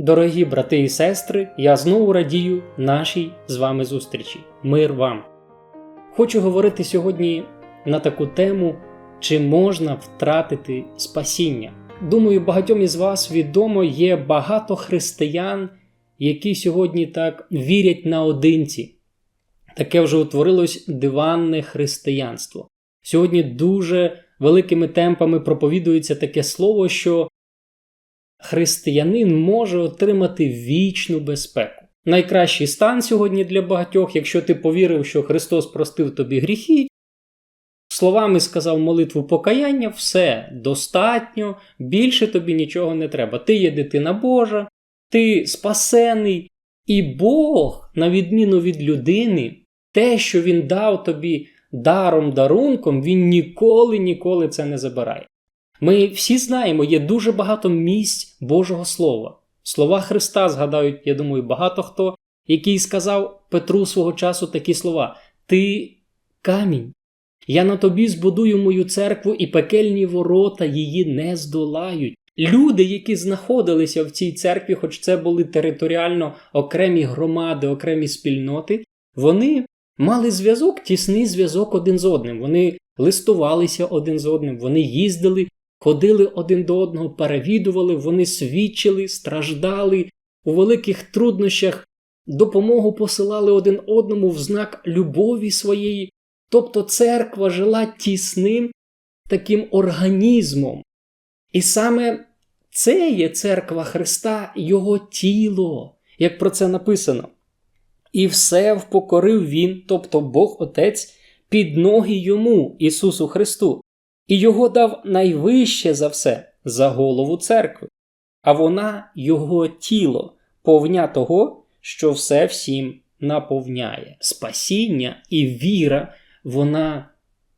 Дорогі брати і сестри, я знову радію нашій з вами зустрічі. Мир вам! Хочу говорити сьогодні на таку тему, чи можна втратити спасіння. Думаю, багатьом із вас відомо є багато християн, які сьогодні так вірять наодинці. Таке вже утворилось диванне християнство. Сьогодні дуже великими темпами проповідується таке слово, що християнин може отримати вічну безпеку. Найкращий стан сьогодні для багатьох, якщо ти повірив, що Христос простив тобі гріхи, словами сказав молитву покаяння, все достатньо, більше тобі нічого не треба. Ти є дитина Божа, ти спасений, і Бог, на відміну від людини, те, що Він дав тобі даром дарунком, Він ніколи ніколи це не забирає. Ми всі знаємо, є дуже багато місць Божого Слова. Слова Христа згадають, я думаю, багато хто, який сказав Петру свого часу такі слова: Ти камінь, я на тобі збудую мою церкву, і пекельні ворота її не здолають. Люди, які знаходилися в цій церкві, хоч це були територіально окремі громади, окремі спільноти, вони мали зв'язок, тісний зв'язок один з одним. Вони листувалися один з одним, вони їздили, ходили один до одного, перевідували, вони свідчили, страждали, у великих труднощах допомогу посилали один одному в знак любові своєї. Тобто церква жила тісним таким організмом. І саме це є церква Христа, Його тіло, як про це написано. І все впокорив Він, тобто Бог Отець, під ноги йому, Ісусу Христу, і його дав найвище за все за голову церкви, а вона Його тіло, повня того, що все всім наповняє. Спасіння і віра, вона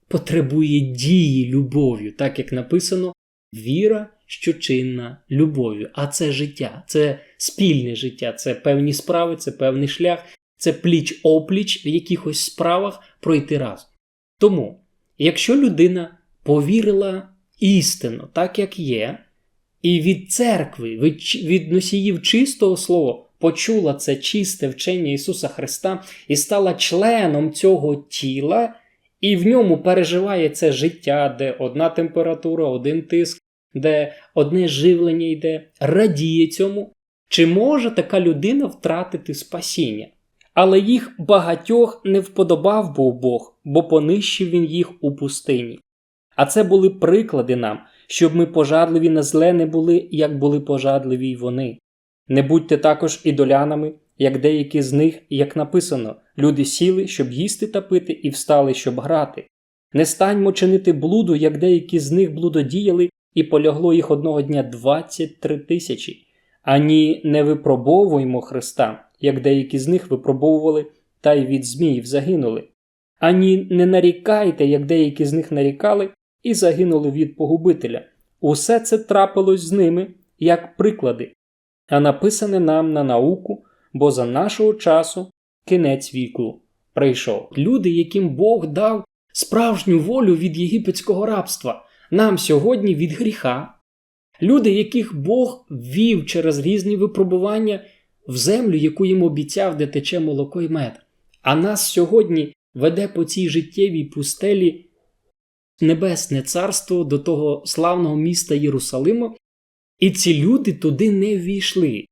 потребує дії любов'ю, так як написано, віра, що чинна любов'ю. А це життя, це спільне життя, це певні справи, це певний шлях, це пліч опліч в якихось справах пройти разом. Тому, якщо людина повірила істину, так як є, і від церкви, від, від носіїв чистого слова почула це чисте вчення Ісуса Христа і стала членом цього тіла, і в ньому переживає це життя, де одна температура, один тиск, де одне живлення йде, радіє цьому, чи може така людина втратити спасіння? Але їх багатьох не вподобав був Бог, бо понищив він їх у пустині. А це були приклади нам, щоб ми пожадливі на зле не були, як були пожадливі й вони. Не будьте також ідолянами, як деякі з них, як написано, люди сіли, щоб їсти та пити, і встали, щоб грати. Не станьмо чинити блуду, як деякі з них блудодіяли, і полягло їх одного дня 23 тисячі. Ані не випробовуймо Христа, як деякі з них випробовували та й від зміїв загинули. Ані не нарікайте, як деякі з них нарікали, і загинули від погубителя. Усе це трапилось з ними як приклади, а написане нам на науку, бо за нашого часу кінець віку прийшов. Люди, яким Бог дав справжню волю від єгипетського рабства, нам сьогодні від гріха. Люди, яких Бог вів через різні випробування в землю, яку їм обіцяв, де тече молоко й мед. А нас сьогодні веде по цій життєвій пустелі Небесне Царство до того славного міста Єрусалима, і ці люди туди не ввійшли.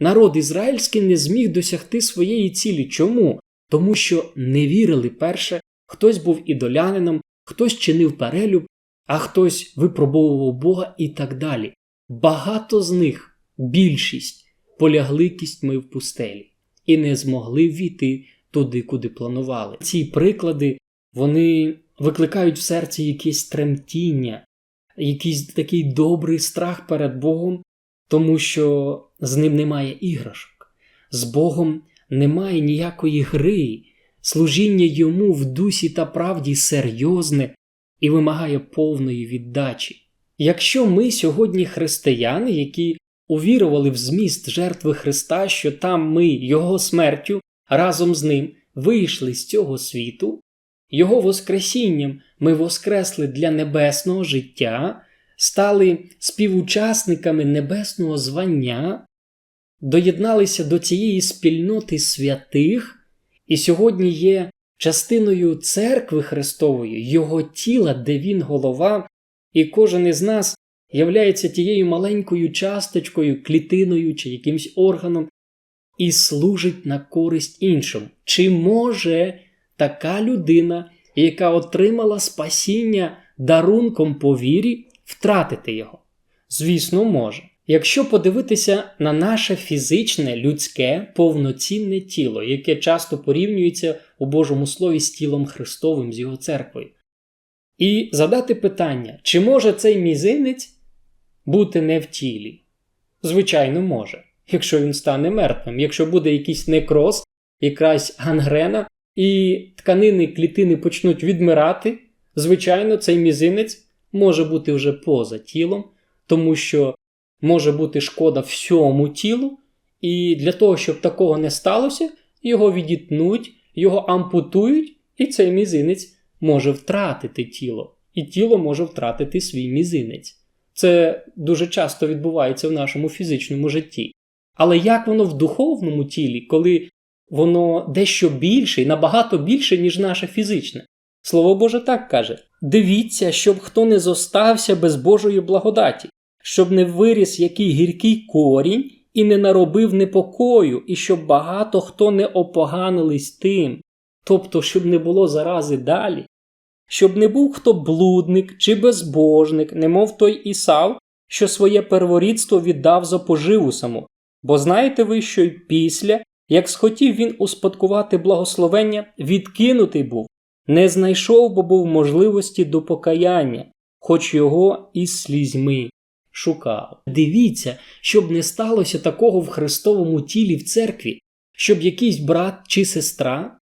Народ ізраїльський не зміг досягти своєї цілі. Чому? Тому що не вірили перше, хтось був ідолянином, хтось чинив перелюб, а хтось випробовував Бога і так далі. Багато з них, більшість, полягли кістьми в пустелі і не змогли війти туди, куди планували. Ці приклади вони викликають в серці якесь тремтіння, якийсь такий добрий страх перед Богом, тому що з ним немає іграшок, з Богом немає ніякої гри, служіння йому в дусі та правді серйозне і вимагає повної віддачі. Якщо ми сьогодні християни, які увірували в зміст жертви Христа, що там ми Його смертю разом з ним вийшли з цього світу, Його Воскресінням ми воскресли для небесного життя, стали співучасниками небесного звання, доєдналися до цієї спільноти святих і сьогодні є частиною церкви Христової, Його тіла, де Він голова, і кожен із нас являється тією маленькою часточкою, клітиною чи якимсь органом і служить на користь іншим. Чи може така людина, яка отримала спасіння дарунком по вірі, втратити його? Звісно, може. Якщо подивитися на наше фізичне, людське, повноцінне тіло, яке часто порівнюється у Божому Слові з тілом Христовим, з його церквою, і задати питання, чи може цей мізинець бути не в тілі? Звичайно, може, якщо він стане мертвим, якщо буде якийсь некроз, якась гангрена, і тканини клітини почнуть відмирати, звичайно, цей мізинець може бути вже поза тілом, тому що може бути шкода всьому тілу, і для того, щоб такого не сталося, його відітнуть, його ампутують, і цей мізинець може втратити тіло, і тіло може втратити свій мізинець. Це дуже часто відбувається в нашому фізичному житті. Але як воно в духовному тілі, коли воно дещо більше і набагато більше, ніж наше фізичне? Слово Боже так каже: дивіться, щоб хто не зостався без Божої благодаті, щоб не виріс який гіркий корінь і не наробив непокою, і щоб багато хто не опоганились тим, тобто, щоб не було зарази далі, щоб не був хто блудник чи безбожник, немов той Ісав, що своє перворідство віддав за поживу саму. Бо знаєте ви, що й після, як схотів він успадкувати благословення, відкинутий був, не знайшов, бо був можливості до покаяння, хоч його із слізьми шукав. Дивіться, щоб не сталося такого в Христовому тілі в церкві, щоб якийсь брат чи сестра,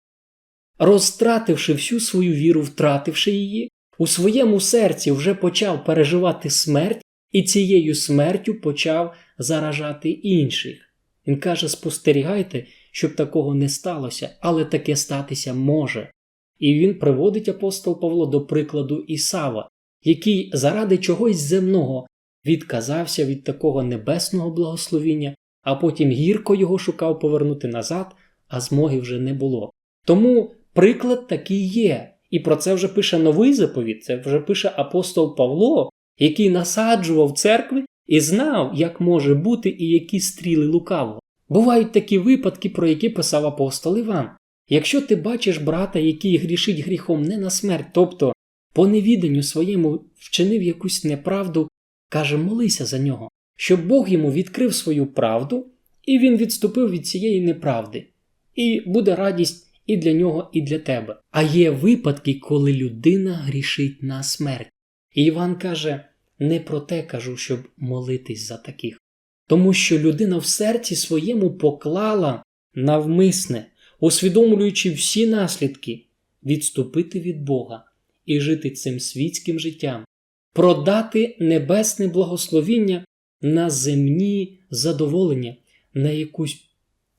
розтративши всю свою віру, втративши її, у своєму серці вже почав переживати смерть і цією смертю почав заражати інших. Він каже: спостерігайте, щоб такого не сталося, але таке статися може. І він приводить апостол Павло до прикладу Ісава, який заради чогось земного відказався від такого небесного благословіння, а потім гірко його шукав повернути назад, а змоги вже не було. Тому приклад такий є, і про це вже пише новий заповіт, це вже пише апостол Павло, який насаджував церкви і знав, як може бути і які стріли лукавого. Бувають такі випадки, про які писав апостол Іван. Якщо ти бачиш брата, який грішить гріхом не на смерть, тобто по невіданню своєму вчинив якусь неправду, каже, молися за нього, щоб Бог йому відкрив свою правду, і він відступив від цієї неправди. І буде радість і для нього, і для тебе. А є випадки, коли людина грішить на смерть. І Іван каже: не про те кажу, щоб молитись за таких. Тому що людина в серці своєму поклала навмисне, усвідомлюючи всі наслідки, відступити від Бога і жити цим світським життям, продати небесне благословіння на земні задоволення, на якусь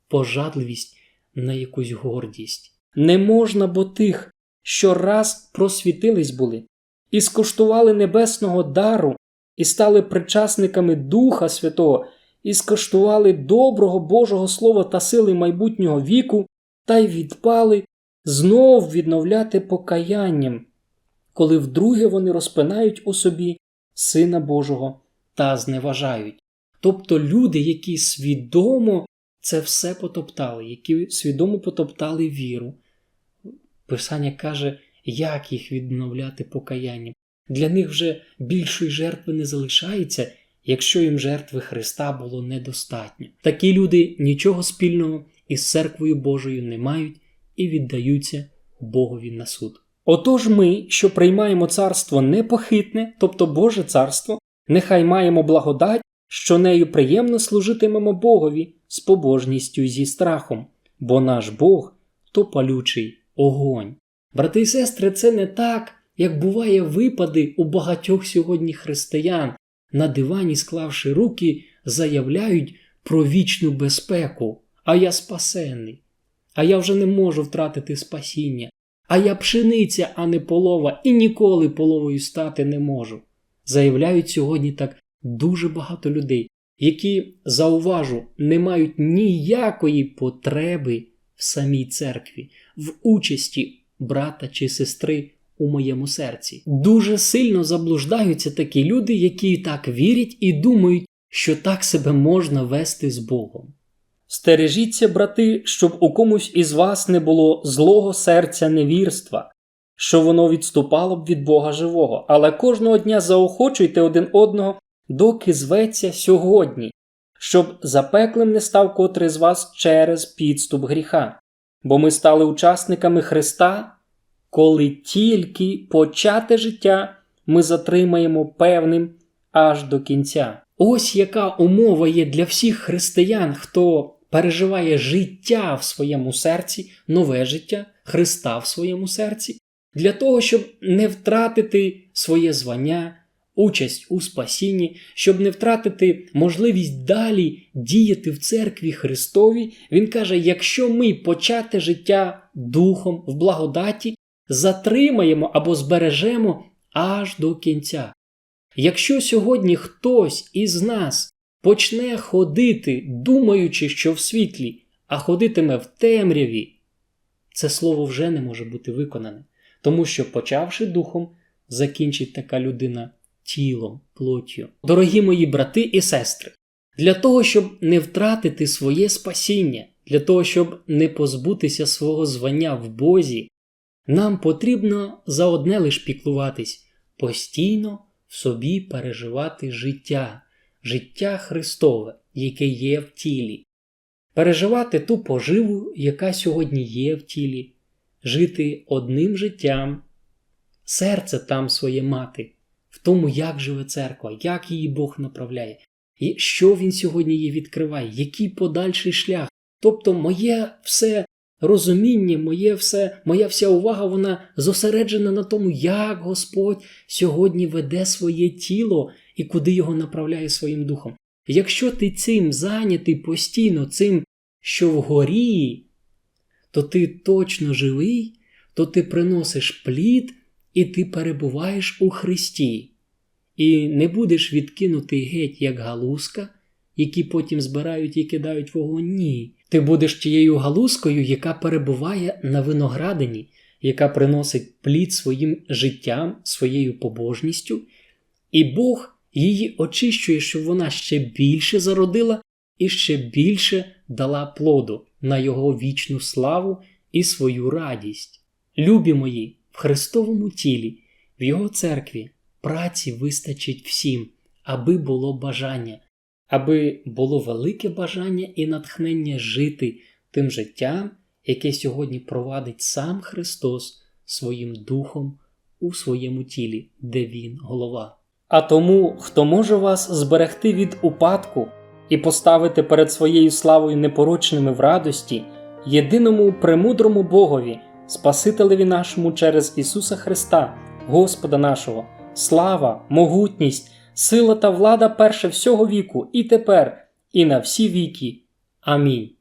пожадливість, на якусь гордість. Не можна, бо тих, що раз просвітились були, і скуштували небесного дару, і стали причасниками Духа Святого, і скуштували доброго Божого Слова та сили майбутнього віку, та й відпали знов відновляти покаянням, коли вдруге вони розпинають у собі Сина Божого та зневажають. Тобто люди, які свідомо це все потоптали, які свідомо потоптали віру. Писання каже, як їх відновляти покаянням. Для них вже більшої жертви не залишається, якщо їм жертви Христа було недостатньо. Такі люди нічого спільного із церквою Божою не мають і віддаються Богові на суд. Отож ми, що приймаємо царство непохитне, тобто Боже царство, нехай маємо благодать, що нею приємно служитимемо Богові з побожністю і зі страхом, бо наш Бог то палючий огонь. Брати і сестри, це не так, як буває випади у багатьох сьогодні християн, на дивані, склавши руки, заявляють про вічну безпеку, а я спасений, а я вже не можу втратити спасіння, а я пшениця, а не полова, і ніколи половою стати не можу. Заявляють сьогодні так дуже багато людей. які, зауважу, не мають ніякої потреби в самій церкві, в участі брата чи сестри у моєму серці. Дуже сильно заблуждаються такі люди, які так вірять і думають, що так себе можна вести з Богом. Стережіться, брати, щоб у комусь із вас не було злого серця невірства, що воно відступало б від Бога живого, але кожного дня заохочуйте один одного, доки зветься сьогодні, щоб запеклим не став котрий з вас через підступ гріха. Бо ми стали учасниками Христа, коли тільки почате життя ми затримаємо певним аж до кінця. Ось яка умова є для всіх християн, хто переживає життя в своєму серці, нове життя, Христа в своєму серці, для того, щоб не втратити своє звання, участь у спасінні, щоб не втратити можливість далі діяти в церкві Христовій, він каже: якщо ми почати життя духом в благодаті, затримаємо або збережемо аж до кінця. Якщо сьогодні хтось із нас почне ходити, думаючи, що в світлі, а ходитиме в темряві, це слово вже не може бути виконане, тому що, почавши духом, закінчить така людина тілом, плоттю. Дорогі мої брати і сестри, для того, щоб не втратити своє спасіння, для того, щоб не позбутися свого звання в Бозі, нам потрібно за одне лиш піклуватись постійно в собі переживати життя, життя Христове, яке є в тілі, переживати ту поживу, яка сьогодні є в тілі, жити одним життям, серце там своє мати, в тому, як живе церква, як її Бог направляє, і що він сьогодні їй відкриває, який подальший шлях. Тобто, моє все розуміння, моє все, моя вся увага, вона зосереджена на тому, як Господь сьогодні веде своє тіло і куди його направляє своїм духом. Якщо ти цим зайнятий постійно, цим, що вгорі, то ти точно живий, то ти приносиш плід і ти перебуваєш у Христі. І не будеш відкинутий геть, як галузка, які потім збирають і кидають вогонь. Ні. Ти будеш тією галузкою, яка перебуває на виноградині, яка приносить плід своїм життям, своєю побожністю, і Бог її очищує, щоб вона ще більше зародила і ще більше дала плоду на Його вічну славу і свою радість. Любі мої, в Христовому тілі, в Його церкві праці вистачить всім, аби було бажання аби було велике бажання і натхнення жити тим життям, яке сьогодні провадить сам Христос своїм духом у своєму тілі, де Він голова. А тому, хто може вас зберегти від упадку і поставити перед своєю славою непорочними в радості, єдиному премудрому Богові, Спасителеві нашому через Ісуса Христа, Господа нашого, слава, могутність сила та влада перше всього віку, і тепер, і на всі віки. Амінь.